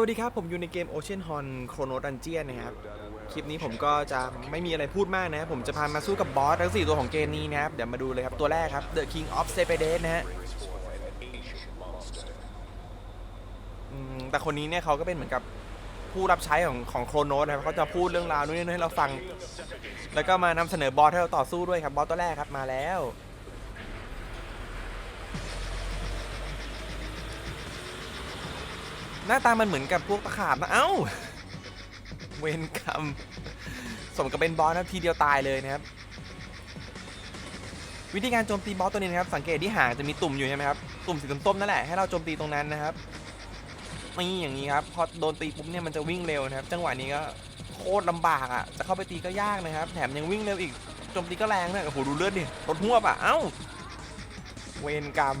วัสดีครับ ผมอยู่ในเกม Ocean Horn Chrono Dungeon นะครับ คลิปนี้ผมก็จะไม่มีอะไรพูดมากนะ ผมจะพามาสู้กับบอสทั้ง 4 ตัวของเกมนี้นะครับ เดี๋ยวมาดูเลยครับ ตัวแรกครับ The King of s e p e d e s นะฮะแต่คนนี้เนี่ยเขาก็เป็นเหมือนกับผู้รับใช้ของของโครโนสนะครับเขาจะพูดเรื่องราวนู่นนี่ให้เราฟัง แล้วก็มานำเสนอบอสให้เราต่อสู้ด้วยครับบอสตัวแรกครับมาแล้ว หน้าตามันเหมือนกับพวกตะขาบนะ เอ้า เวนกรรมสมกับเป็นบอสนะทีเดียวตายเลยนะครับ วิธีการโจมตีบอสตัวนี้นะครับ สังเกตที่หางจะมีตุ่มอยู่ใช่ไหมครับ ตุ่มสีส้มๆนั่นแหละ ให้เราโจมตีตรงนั้นนะครับนี่อย่างนี้ครับ พอโดนตีปุ๊บเนี่ยมันจะวิ่งเร็วนะครับ จังหวะนี้ก็โคตรลำบากอะ จะเข้าไปตีก็ยากนะครับ แถมยังวิ่งเร็วอีก โจมตีก็แรงด้วยโอ้โหดูเลือดดิรถหัวบอะเอ้า เวนกรรม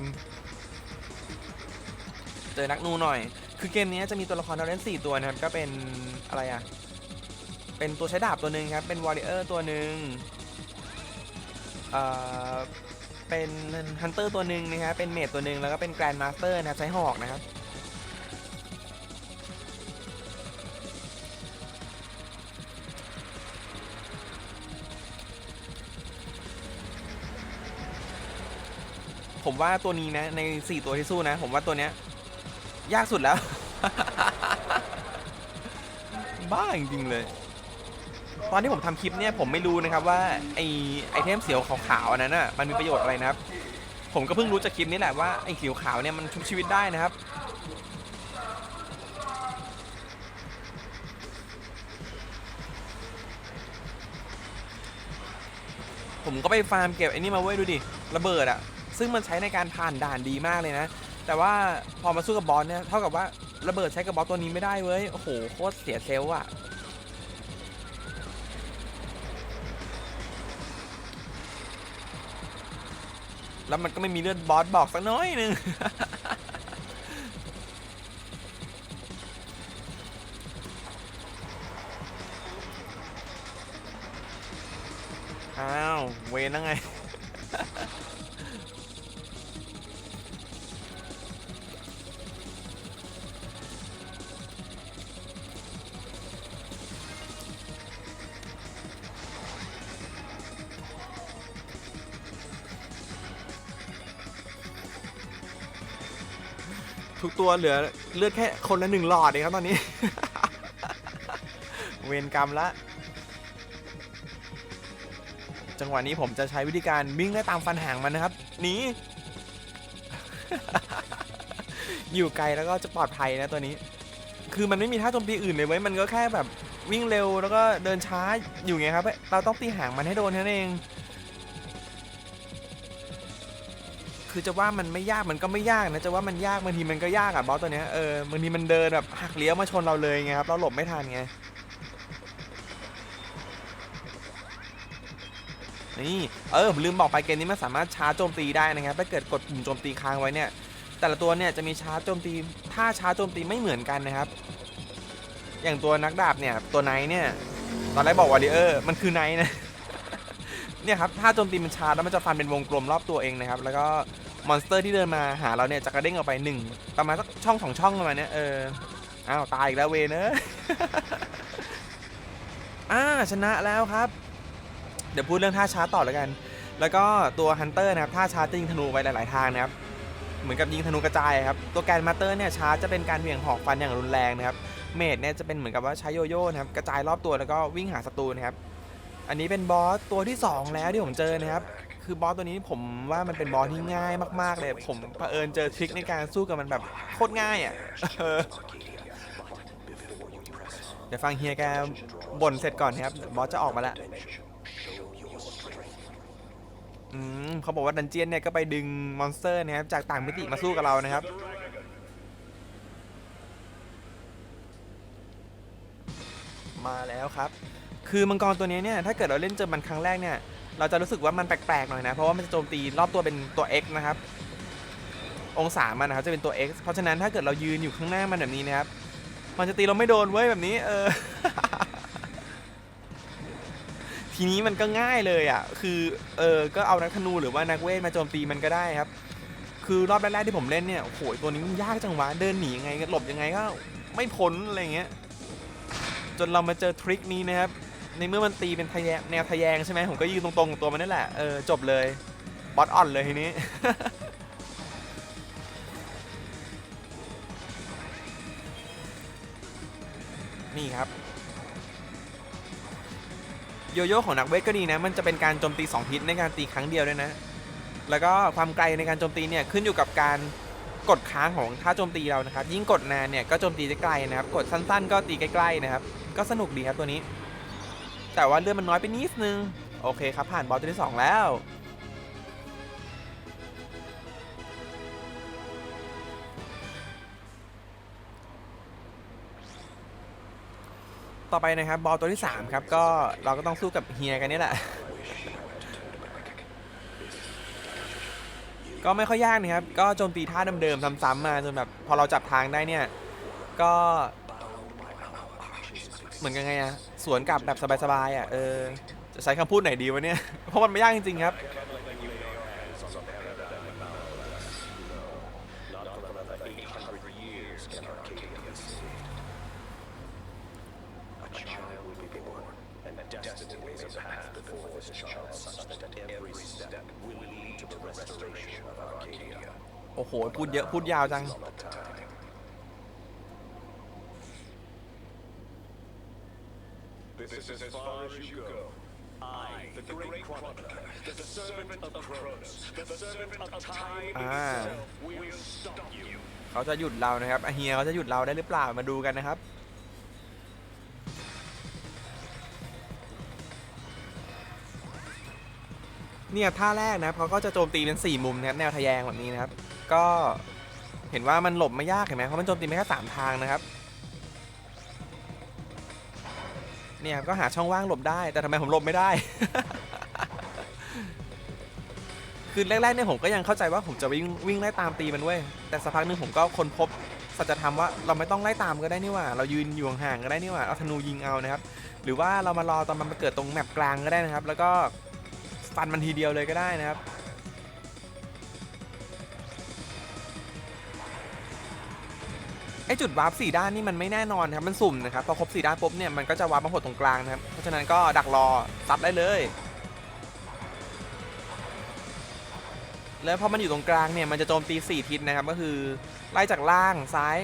เจอนักนูหน่อย คือเกมนี้จะมีตัวละครเราเล่น4ตัวนะครับ ก็เป็นอะไรอะ เป็นตัวใช้ดาบตัวหนึ่งครับ เป็นวอริเออร์ตัวหนึ่งเอ่อ เป็นฮันเตอร์ตัวหนึ่งนะครับ เป็นเมดตัวหนึ่งแล้วก็เป็นแกรนด์มาสเตอร์นะครับใช้หอกนะครับผมว่าตัวนี้นะใน 4 ตัวที่สู้นะ ผมว่าตัวเนี้ย ยากสุดแล้ว บ้าจริงๆเลย ตอนที่ผมทำคลิปเนี่ยผมไม่รู้นะครับว่าไอไอเทมเสียวขาวๆอันนั้นน่ะมันมีประโยชน์อะไรนะครับ ผมก็เพิ่งรู้จากคลิปนี้แหละว่าไอเขียวขาวเนี่ยมันชุบชีวิตได้นะครับ ผมก็ไปฟาร์มเก็บไอ้นี่มาเว้ยดูดิระเบิดอะซึ่งมันใช้ในการผ่านด่านดีมากเลยนะ แต่ว่าพอมาสู้กับบอสเนี่ยเท่ากับว่าระเบิดใช้กับบอสตัวนี้ไม่ได้เว้ย โอ้โหโคตรเสียเซลล์อะแล้วมันก็ไม่มีเลือดบอสบอกสักน้อยหนึ่งอ้าว เวนแล้วไง ทุกตัวเหลือเลือดแค่คนละหนึ่งหลอดเองครับตอนนี้ เวรกรรมละ จังหวะนี้ผมจะใช้วิธีการวิ่งไล่ตามฟันหางมันนะครับหนีอยู่ไกลแล้วก็จะปลอดภัยนะตัวนี้ คือมันไม่มีท่าโจมตีอื่นเลยเว้ยมันก็แค่แบบวิ่งเร็วแล้วก็เดินช้าอยู่ไงครับ เราต้องตีหางมันให้โดนนั้นเอง คือจะว่ามันไม่ยากมันก็ไม่ยากนะจะว่ามันยากบางทีมันก็ยากอะบอสตัวเนี้ยเออบางทีมันเดินแบบหักเลี้ยวมาชนเราเลยไงครับเราหลบไม่ทันไงนี่เออผมลืมบอกไปเกมนี้มันสามารถชาร์จโจมตีได้นะครับถ้าเกิดกดปุ่มโจมตีค้างไว้เนี่ย แต่ละตัวเนี่ยจะมีชาร์จโจมตีท่าชาร์จโจมตีไม่เหมือนกันนะครับ อย่างตัวนักดาบเนี่ยตัวไนท์เนี่ยตอนแรกบอกวอริเออร์มันคือไนท์นะเนี่ยครับท่าโจมตีมันชาร์จแล้วมันจะฟันเป็นวงกลมรอบตัวเองนะครับ แล้วก็ มอนสเตอร์ที่เดินมาหาเราเนี่ยจะกระเด้งออกไปหนึ่งประมาณสักช่องสองช่องประมาณเนี้ยเอออ้าวตายอีกแล้วเวเนอะอ่าชนะแล้วครับ เดี๋ยวพูดเรื่องท่าชาร์จต่อแล้วกัน แล้วก็ตัวฮันเตอร์นะครับท่าชาร์จะยิงธนูไปหลาย ๆ ทางนะครับ เหมือนกับยิงธนูกระจายครับ ตัวแกนมาเตอร์เนี่ยชาร์จจะเป็นการเหวี่ยงหอกฟันอย่างรุนแรงนะครับ เมดเนี่ยจะเป็นเหมือนกับว่าใช้โยโย่นะครับกระจายรอบตัวแล้วก็วิ่งหาศัตรูนะครับ อันนี้เป็นบอสตัวที่ 2 แล้วที่ผมเจอนะครับ คือบอสตัวนี้ผมว่ามันเป็นบอสที่ง่ายมาก ๆ เลย ผมเผอิญเจอทริคในการสู้กับมันแบบโคตรง่ายอะเดี๋ยวฟังเฮียแกบ่นเสร็จก่อนนะครับ บอสจะออกมาแล้วอืมเขาบอกว่าดันเจียนเนี่ยก็ไปดึงมอนสเตอร์นะครับจากต่างมิติมาสู้กับเรานะครับมาแล้วครับ คือมังกรตัวนี้เนี่ย ถ้าเกิดเราเล่นเจอมันครั้งแรกเนี่ย เราจะรู้สึกว่ามันแปลกๆหน่อยนะ เพราะว่ามันจะโจมตีรอบตัวเป็นตัว X นะครับ องศามันนะครับจะเป็นตัว X เพราะฉะนั้นถ้าเกิดเรายืนอยู่ข้างหน้ามันแบบนี้นะครับ มันจะตีเราไม่โดนเว้ยแบบนี้ เออ ทีนี้มันก็ง่ายเลยอะ คือเออก็เอานักธนูหรือว่านักเวทมาโจมตีมันก็ได้ครับ คือรอบแรกๆที่ผมเล่นเนี่ยโอ้โหตัวนี้มันยากจังวะเดินหนียังไงหลบยังไงก็ไม่พ้นอะไรเงี้ยจนเรามาเจอทริคนี้นะครับ ในเมื่อมันตีเป็นทะแยงแนวทะแยงใช่ไหมผมก็ยืนตรงๆกับตัวมันนี่แหละ เออ จบเลย บอสอ่อนเลยทีนี้ นี่ครับ โยโย่ของนักเวทก็ดีนะ มันจะเป็นการโจมตี2ฮิตในการตีครั้งเดียวด้วยนะ แล้วก็ความไกลในการโจมตีเนี่ยขึ้นอยู่กับการกดค้างของท่าโจมตีเรานะครับ ยิ่งกดนานเนี่ยก็โจมตีได้ไกลนะครับ กดสั้นๆ ก็ตีใกล้ๆนะครับ ก็สนุกดีครับตัวนี้ แต่ว่าเลือดมันน้อยไปนิดนึง โอเคครับ ผ่านบอสตัวที่ 2 แล้ว ต่อไปนะครับบอลตัวที่ 3 ครับ ก็เราก็ต้องสู้กับเฮียกันนี่แหละ ก็ไม่ค่อยยากนะครับ ก็โจมตีท่าเดิมๆซ้ำๆมาจนแบบพอเราจับทางได้เนี่ย ก็เหมือนกันไงอะ สวนกลับแบบสบายๆอะเออจะใช้คำพูดไหนดีวะเนี่ย เพราะมันไม่ยากจริงๆครับ โอ้โห พูดเยอะ พูดยาวจัง the great chronicler, the servant of Cronus, the servant of time Ah. itself, will stop you. เขาจะหยุดเรานะครับอาเฮียเขาจะหยุดเราได้หรือเปล่ามาดูกันนะครับ เนี่ยท่าแรกนะครับเขาก็จะโจมตีเป็น4มุมนะครับแนวทะแยงแบบนี้นะครับ ก็เห็นว่ามันหลบไม่ยากเห็นไหมเพราะมันโจมตีไม่แค่สามทางนะครับ เนี่ยครับก็หาช่องว่างหลบได้ แต่ทำไมผมหลบไม่ได้ คือแรกๆเนี่ยผมก็ยังเข้าใจว่าผมจะวิ่งวิ่งไล่ตามตีมันเว้ย แต่สักพักหนึงผมก็ค้นพบสัจธรรมว่าเราไม่ต้องไล่ตามก็ได้นี่หว่า เรายืนอยู่ห่างๆก็ได้นี่หว่า เอาธนูยิงเอานะครับ หรือว่าเรามารอตอนมันมาเกิดตรงแมปกลางก็ได้นะครับ แล้วก็ฟันมันทีเดียวเลยก็ได้นะครับ ไอจุดวาร์ปสี่ด้านนี่มันไม่แน่นอนครับ มันสุ่มนะครับ พอครบสี่ด้านปุ๊บเนี่ยมันก็จะวาร์ปมาหดตรงกลางนะครับ เพราะฉะนั้นก็ดักรอซับได้เลย แล้วพอมันอยู่ตรงกลางเนี่ยมันจะโจมตี4ทิศนะครับ ก็คือไล่จากล่างซ้าย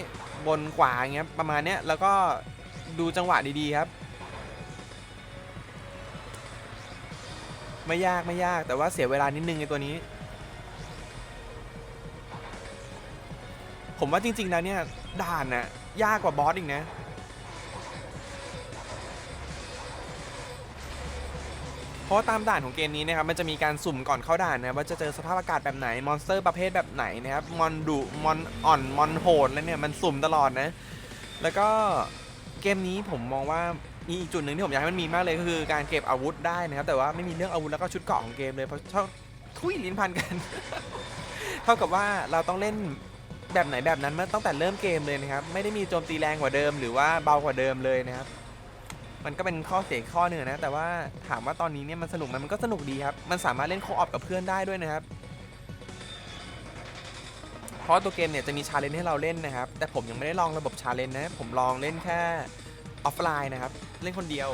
บนขวาอย่างเงี้ยประมาณเนี้ยแล้วก็ดูจังหวะดีๆครับ ไม่ยากไม่ยากแต่ว่าเสียเวลานิดนึงในตัวนี้ผมว่าจริงๆ แล้วเนี่ย ด่านน่ะยากกว่าบอสอีกนะ เพราะตามด่านของเกมนี้นะครับมันจะมีการสุ่มก่อนเข้าด่านนะว่าจะเจอสภาพอากาศแบบไหนมอนสเตอร์ประเภทแบบไหนนะครับมอนดุมอนอ่อนมอนโหดแล้วเนี่ยมันสุ่มตลอดนะ แล้วก็เกมนี้ผมมองว่ามีอีกจุดหนึ่งที่ผมอยากให้มันมีมากเลยก็คือการเก็บอาวุธได้นะครับ แต่ว่าไม่มีเรื่องอาวุธแล้วก็ชุดเกราะของเกมเลยเพราะชอบทุยลิ้นพันกัน เท่ากับว่าเราต้องเล่น แบบไหนแบบนั้นมาตั้งแต่เริ่มเกมเลยนะครับ ไม่ได้มีโจมตีแรงกว่าเดิม หรือว่าเบากว่าเดิมเลยนะครับ มันก็เป็นข้อเสียข้อหนึ่งนะ แต่ว่าถามว่าตอนนี้เนี่ยมันสนุกไหมมันก็สนุกดีครับ มันสามารถเล่นโคออปกับเพื่อนได้ด้วยนะครับ เพราะตัวเกมเนี่ยจะมีชาเลนจ์ให้เราเล่นนะครับ แต่ผมยังไม่ได้ลองระบบชาเลนจ์นะ ผมลองเล่นแค่ออฟไลน์นะครับ เล่นคนเดียว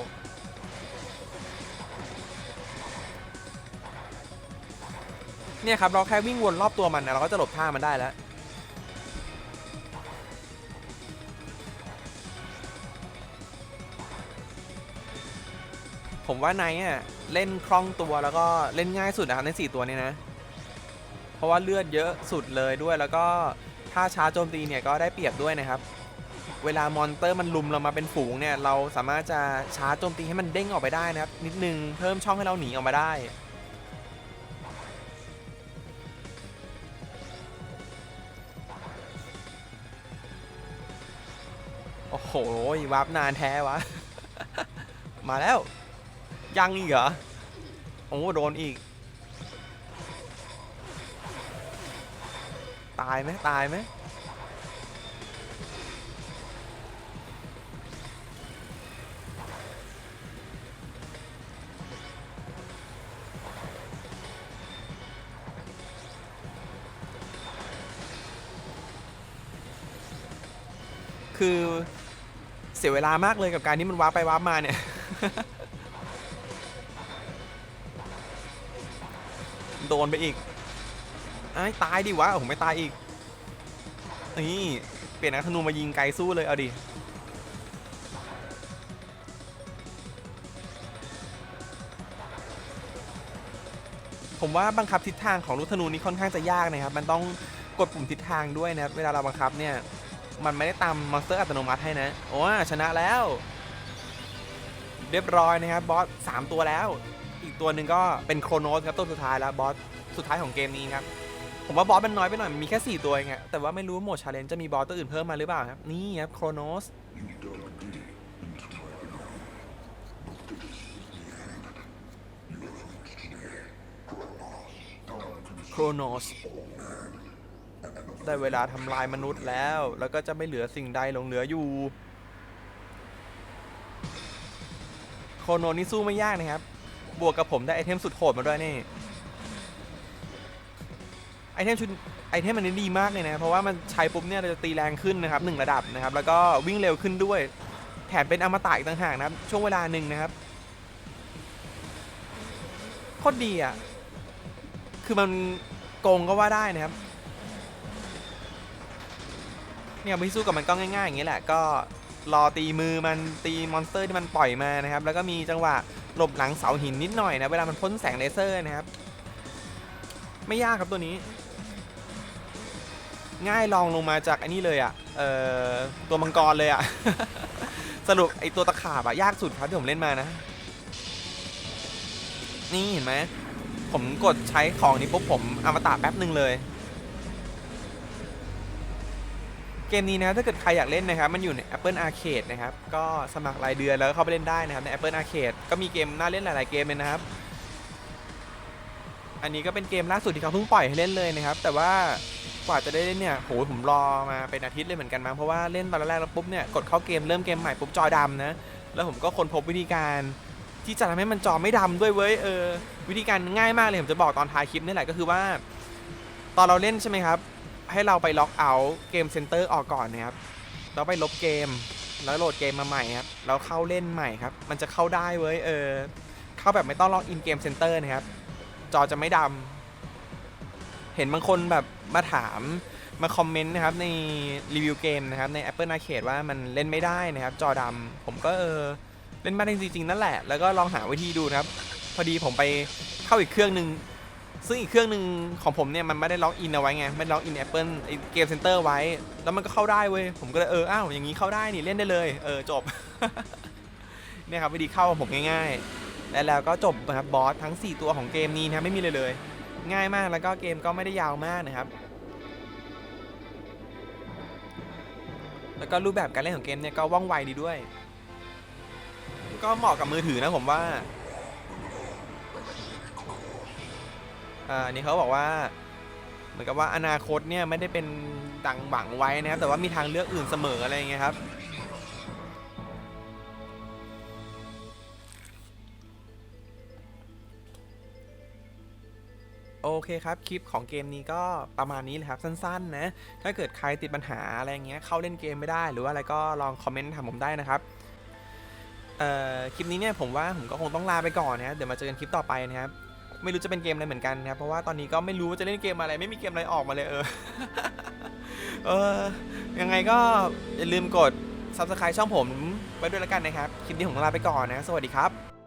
เนี่ยครับเราแค่วิ่งวนรอบตัวมันนะเราก็จะหลบท่ามันได้แล้ว ผมว่าไนท์อะเล่นคล่องตัวแล้วก็เล่นง่ายสุดนะครับใน 4 ตัวนี้นะ เพราะว่าเลือดเยอะสุดเลยด้วยแล้วก็ถ้าช้าโจมตีเนี่ยก็ได้เปรียบด้วยนะครับ เวลามอนเตอร์มันลุมเรามาเป็นฝูงเนี่ยเราสามารถจะช้าโจมตีให้มันเด้งออกไปได้นะครับนิดนึงเพิ่มช่องให้เราหนีออกมาได้โอ้โหวาร์ปนานแท้วะ มาแล้ว ยังอีกเหรอ โอ้โดนอีก ตายไหมตายไหมคือเสียเวลามากเลยกับการที่มันว้าไปว้ามาเนี่ย โดนไปอีกไอ้ตายดิวะผมไม่ตายอีกนี่เปลี่ยนนักธนูมายิงไกลสู้เลยเอาดิผมว่าบังคับทิศทางของลูกธนูนี้ค่อนข้างจะยากนะครับ มันต้องกดปุ่มทิศทางด้วยนะครับ เวลาเราบังคับเนี่ย มันไม่ได้ตามมอนสเตอร์อัตโนมัติให้นะ โอ้ชนะแล้ว เรียบร้อยนะครับบอสสามตัวแล้ว อีกตัวหนึ่งก็เป็นโครโนสครับตัวสุดท้ายแล้วบอสสุดท้ายของเกมนี้ครับผมว่าบอสมันน้อยไปหน่อยมันมีแค่ 4 ตัวเองอะแต่ว่าไม่รู้ว่าโหมดชาเลนจ์จะมีบอสตัวอื่นเพิ่มมาหรือเปล่าครับ นี่ครับโครโนสโครโนสได้เวลาทำลายมนุษย์แล้ว แล้วก็จะไม่เหลือสิ่งใดหลงเหลืออยู่ โครโนนี่สู้ไม่ยากนะครับ บวกกับผมได้ไอเทมสุดโหดมาด้วยนี่ ไอเทมชุดไอเทมอันนี้ดีมากเลยนะ เพราะว่ามันใช้ปุ๊บเนี่ยเราจะตีแรงขึ้นนะครับหนึ่งระดับนะครับ แล้วก็วิ่งเร็วขึ้นด้วย แถมเป็นอมตะอีกต่างหากนะครับ ช่วงเวลาหนึ่งนะครับโคตรดีอะ คือมันโกงก็ว่าได้นะครับ เนี่ยวิธีสู้กับมันก็ง่ายๆอย่างนี้แหละ ก็รอตีมือมันตีมอนสเตอร์ที่มันปล่อยมานะครับ แล้วก็มีจังหวะ หลบหลังเสาหินนิดหน่อยนะเวลามันพ่นแสงเลเซอร์นะครับ ไม่ยากครับตัวนี้ ง่ายลองลงมาจากอันนี้เลยอะ่ะเอ่อตัวมังกรเลยอะ่ะ สรุปไอตัวตะขาบอะยากสุดครับที่ผมเล่นมานะ นี่เห็นไหมผมกดใช้ของนี้ปุ๊บผมอมตะแป๊บหนึ่งเลย เกมนี้นะถ้าเกิดใครอยากเล่นนะครับ มันอยู่ใน Apple Arcade นะครับ ก็สมัครรายเดือนแล้วเข้าไปเล่นได้นะครับ ใน Apple Arcade ก็มีเกมน่าเล่นหลาย ๆ เกมเลยนะครับ อันนี้ก็เป็นเกมล่าสุดที่เขาเพิ่งปล่อยให้เล่นเลยนะครับ แต่ว่ากว่าจะได้เล่นเนี่ยโหผมรอมาเป็นอาทิตย์เลยเหมือนกันมั้งเพราะว่าเล่นตอนแรกแล้วปุ๊บเนี่ยกดเข้าเกมเริ่มเกมใหม่ปุ๊บจอดำนะแล้วผมก็ค้นพบวิธีการที่จะทำให้มันจอไม่ดำด้วยเว้ยเออวิธีการง่ายมากเลยผมจะบอกตอนท้ายคลิปนี่แหละก็คือว่า ตอนเราเล่นใช่ไหมครับ ให้เราไปล็อกเอาท์เกมเซ็นเตอร์ออกก่อนนะครับแล้วไปลบเกมแล้วโหลดเกมมาใหม่ครับแล้วเข้าเล่นใหม่ครับ มันจะเข้าได้เว้ยเออ เข้าแบบไม่ต้องล็อกอินเกมเซ็นเตอร์นะครับ จอจะไม่ดำเห็นบางคนแบบมาถามมาคอมเมนต์นะครับในรีวิวเกมนะครับใน Apple Arcade ว่ามันเล่นไม่ได้นะครับ จอดำผมก็เออเล่นไม่ได้จริงๆนั่นแหละ แล้วก็ลองหาวิธีดูนะครับ พอดีผมไปเข้าอีกเครื่องหนึ่ง ซึ่งอีกเครื่องหนึ่งของผมเนี่ยมันไม่ได้ล็อกอินเอาไว้ไง ไม่ได้ล็อกอิน Apple เกมเซ็นเตอร์ไว้ แล้วมันก็เข้าได้เว้ย ผมก็เลยเออ อ้าว อย่างนี้เข้าได้นี่เล่นได้เลย เออ จบ เนี่ยครับวิธีเข้าของผมง่ายๆ และแล้วก็จบนะครับบอสทั้ง 4 ตัวของเกมนี้นะไม่มีเลยเลย ง่ายมากแล้วก็เกมก็ไม่ได้ยาวมากนะครับ แล้วก็รูปแบบการเล่นของเกมเนี่ยก็ว่องไวดีด้วย ก็เหมาะกับมือถือนะผมว่า อ่าอันนี้เขาบอกว่า เหมือนกับว่าอนาคตเนี่ยไม่ได้เป็นดังหวังไว้นะครับ แต่ว่ามีทางเลือกอื่นเสมออะไรอย่างเงี้ยครับ โอเคครับ คลิปของเกมนี้ก็ประมาณนี้แหละครับ สั้นๆนะ ถ้าเกิดใครติดปัญหาอะไรอย่างเงี้ยเข้าเล่นเกมไม่ได้หรือว่าอะไรก็ลองคอมเมนต์ถามผมได้นะครับคลิปนี้เนี่ยผมว่าผมก็คงต้องลาไปก่อนนะครับเดี๋ยวมาเจอกันคลิปต่อไปนะครับ ไม่รู้จะเป็นเกมอะไรเหมือนกันนะครับเพราะว่าตอนนี้ก็ไม่รู้ว่าจะเล่นเกมอะไร ไม่มีเกมอะไรออกมาเลยเออเออยังไงก็อย่าลืมกด subscribe ช่องผมไว้ด้วยแล้วกันนะครับ คลิปนี้ผมต้องลาไปก่อนนะ สวัสดีครับ